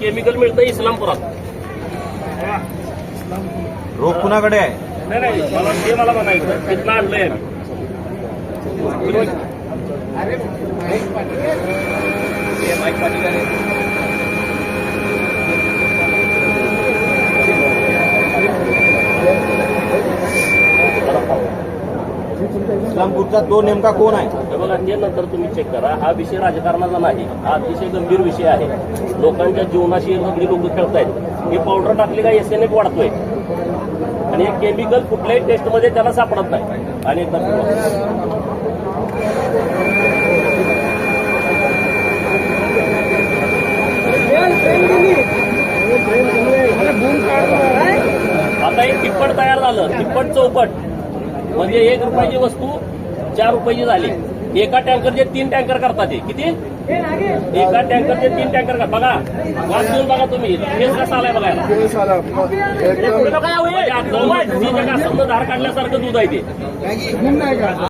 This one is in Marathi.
केमिकल मिळतं इस्लामपुरात. रोग कुणाकडे आहे? नाही नाही मला ते मला म्हणायचं तिथनं आणलंय. इस्लामपूरचा तो नेमका कोण आहे? बघा ते नंतर तुम्ही चेक करा. हा विषय राजकारणाचा नाही. हा अतिशय गंभीर विषय आहे. लोकांच्या जीवनाशी सगळी लोक खेळतायत. ही पावडर टाकली का एस एन एफ वाढतोय. आणि हे केमिकल कुठल्याही टेस्टमध्ये त्याला सापडत नाही. आणि आता एक तिप्पट तयार झालं. तिप्पट चौपट. म्हणजे एक रुपयाची वस्तू चार रुपयाची झाली. एका टँकरचे तीन टँकर करतात ते. किती? एका टँकरचे तीन टँकर करतात बघा वाच घेऊन बघा तुम्ही. हेच कसा आलाय बघायला. म्हणजे आता धार काढल्यासारखं दूध आहे ते.